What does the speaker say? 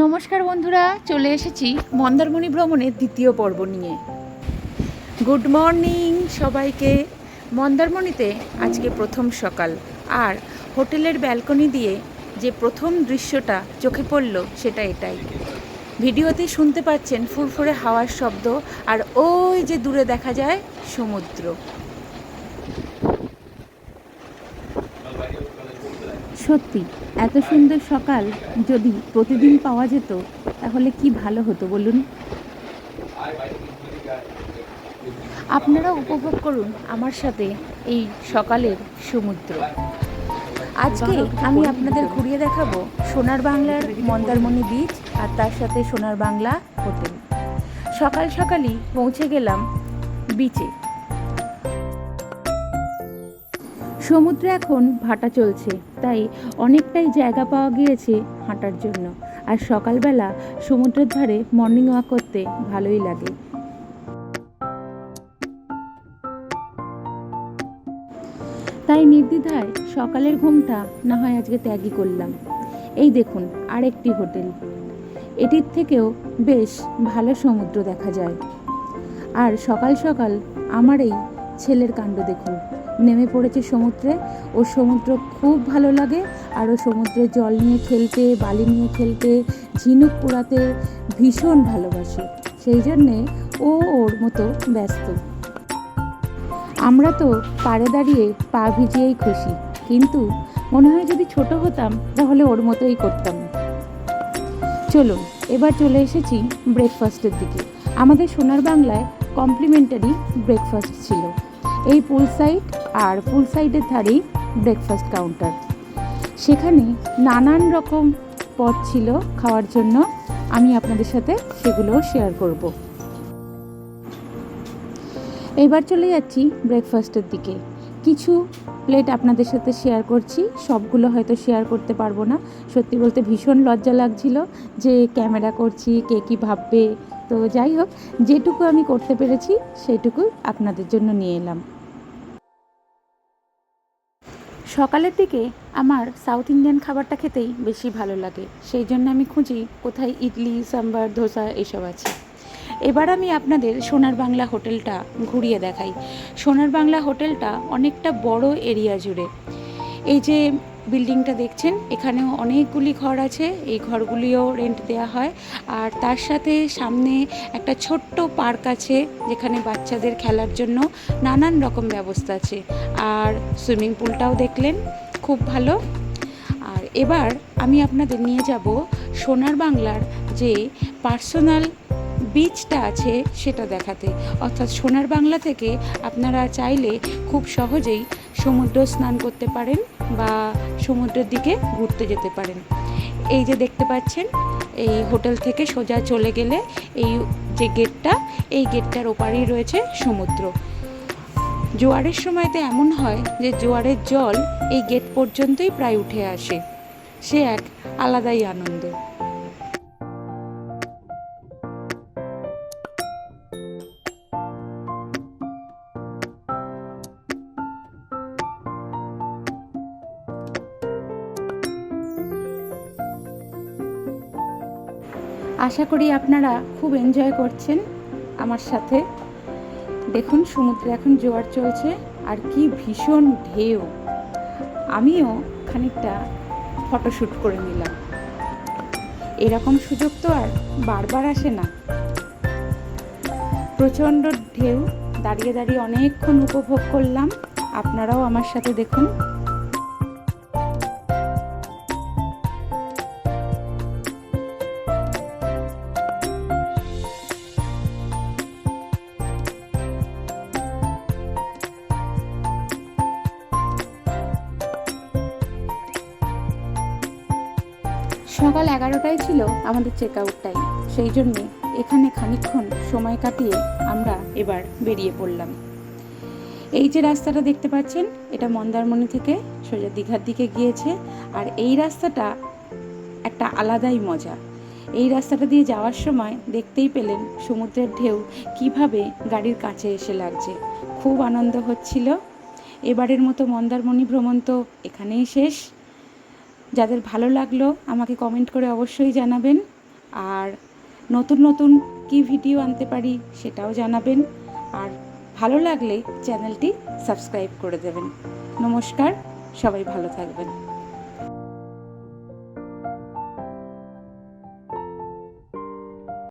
নমস্কার বন্ধুরা, চলে এসেছি মন্দারমণি ভ্রমণের দ্বিতীয় পর্ব নিয়ে। গুড মর্নিং সবাইকে। মন্দারমণিতে আজকে প্রথম সকাল, আর হোটেলের ব্যালকনি দিয়ে যে প্রথম দৃশ্যটা চোখে পড়ল সেটা এটাই। ভিডিওতে শুনতে পাচ্ছেন ফুরফুরে হাওয়ার শব্দ, আর ওই যে দূরে দেখা যায় সমুদ্র। সত্যি এত সুন্দর সকাল যদি প্রতিদিন পাওয়া যেত তাহলে কি ভালো হতো বলুন? আপনারা উপভোগ করুন আমার সাথে এই সকালের সমুদ্র। আজকে আমি আপনাদের ঘুরিয়ে দেখাবো সোনার বাংলার মন্দারমণি বীচ আর তার সাথে সোনার বাংলা হোটেল সকাল সকালই পৌঁছে গেলাম বিচে সমুদ্রে এখন ভাটা চলছে, তাই অনেকটাই জায়গা পাওয়া গিয়েছে হাঁটার জন্য। আর সকালবেলা সমুদ্রের ধারে মর্নিং ওয়াক করতে ভালোই লাগে। তাই নির্দ্বিধায় সকালের ঘুমটা না হয় আজকে ত্যাগই করলাম। এই দেখুন, আরেকটি হোটেল। এটির থেকেও বেশ ভালো সমুদ্র দেখা যায়। আর সকাল সকাল আমার এই ছেলের কাণ্ড দেখুন। নেমে পড়েছে সমুদ্রে। ও সমুদ্র খুব ভালো লাগে আর ও সমুদ্রে জল নিয়ে খেলতে, বালি নিয়ে খেলতে, ঝিনুক পোড়াতে ভীষণ ভালোবাসে। সেই জন্যে ও ওর মতো ব্যস্ত। আমরা তো পাড়ে দাঁড়িয়ে পা ভিজিয়েই খুশি। কিন্তু মনে হয় যদি ছোট হতাম তাহলে ওর মতোই করতাম। চলুন, এবার চলে এসেছি ব্রেকফাস্টের দিকে। আমাদের সোনার বাংলায় কমপ্লিমেন্টারি ব্রেকফাস্ট ছিল। এই পুল সাইড আর পুল সাইডের ধারেই ব্রেকফাস্ট কাউন্টার সেখানে নানান রকম পদ ছিল খাওয়ার জন্য। আমি আপনাদের সাথে সেগুলোও শেয়ার করব। এবার চলে যাচ্ছি ব্রেকফাস্টের দিকে। কিছু প্লেট আপনাদের সাথে শেয়ার করছি। সবগুলো হয়তো শেয়ার করতে পারব না। সত্যি বলতে ভীষণ লজ্জা লাগছিল যে ক্যামেরা করছি, কে কী ভাববে। তো যাই হোক, যেটুকু আমি করতে পেরেছি সেটুকু আপনাদের জন্য নিয়ে এলাম। সকালের দিকে আমার সাউথ ইন্ডিয়ান খাবারটা খেতেই বেশি ভালো লাগে। সেই জন্য আমি খুঁজি কোথায় ইডলি, সাম্বার, ধোসা এসব আছে। এবার আমি আপনাদের সোনার বাংলা হোটেলটা ঘুরিয়ে দেখাই। সোনার বাংলা হোটেলটা অনেকটা বড় এরিয়া জুড়ে। এই যে বিল্ডিংটা দেখছেন, এখানেও অনেকগুলি ঘর আছে, এই ঘরগুলিও রেন্ট দেওয়া হয়। আর তার সাথে সামনে একটা ছোট্ট পার্ক আছে, যেখানে বাচ্চাদের খেলার জন্য নানান রকম ব্যবস্থা আছে। আর সুইমিং পুলটাও দেখলেন, খুব ভালো। আর এবার আমি আপনাদের নিয়ে যাব সোনার বাংলার যে পার্সোনাল বিচটা আছে সেটা দেখাতে। অর্থাৎ সোনার বাংলা থেকে আপনারা চাইলে খুব সহজেই সমুদ্র স্নান করতে পারেন বা সমুদ্রের দিকে ঘুরতে যেতে পারেন। এই যে দেখতে পাচ্ছেন, এই হোটেল থেকে সোজা চলে গেলে এই যে গেটটা, এই গেটটার ওপারেই রয়েছে সমুদ্র। জোয়ারের সময়তে এমন হয় যে জোয়ারের জল এই গেট পর্যন্তই প্রায় উঠে আসে। সে এক আলাদাই আনন্দ। আশা করি আপনারা খুব এনজয় করছেন আমার সাথে। দেখুন, সমুদ্রে এখন জোয়ার চলছে আর কি ভীষণ ঢেউ। আমিও খানিকটা ফটোশ্যুট করে নিলাম। এরকম সুযোগ তো আর বারবার আসে না। প্রচণ্ড ঢেউ, দাঁড়িয়ে দাঁড়িয়ে অনেকক্ষণ উপভোগ করলাম। আপনারাও আমার সাথে দেখুন। সকাল এগারোটায় ছিল আমাদের চেক আউট টাইম সেই জন্যে এখানে খানিকক্ষণ সময় কাটিয়ে আমরা এবার বেরিয়ে পড়লাম। এই যে রাস্তাটা দেখতে পাচ্ছেন, এটা মন্দারমণি থেকে সোজা দীঘার দিকে গিয়েছে। আর এই রাস্তাটা একটা আলাদাই মজা। এই রাস্তাটা দিয়ে যাওয়ার সময় দেখতেই পেলেন সমুদ্রের ঢেউ কীভাবে গাড়ির কাছে এসে লাগছে। খুব আনন্দ হচ্ছিল। এবারের মতো মন্দারমণি ভ্রমণ তো এখানেই শেষ। যাদের ভালো লাগল আমাকে কমেন্ট করে অবশ্যই জানাবেন। আর নতুন নতুন কি ভিডিও আনতে পারি সেটাও জানাবেন। আর ভালো লাগলে চ্যানেলটি সাবস্ক্রাইব করে দেবেন। নমস্কার, সবাই ভালো থাকবেন।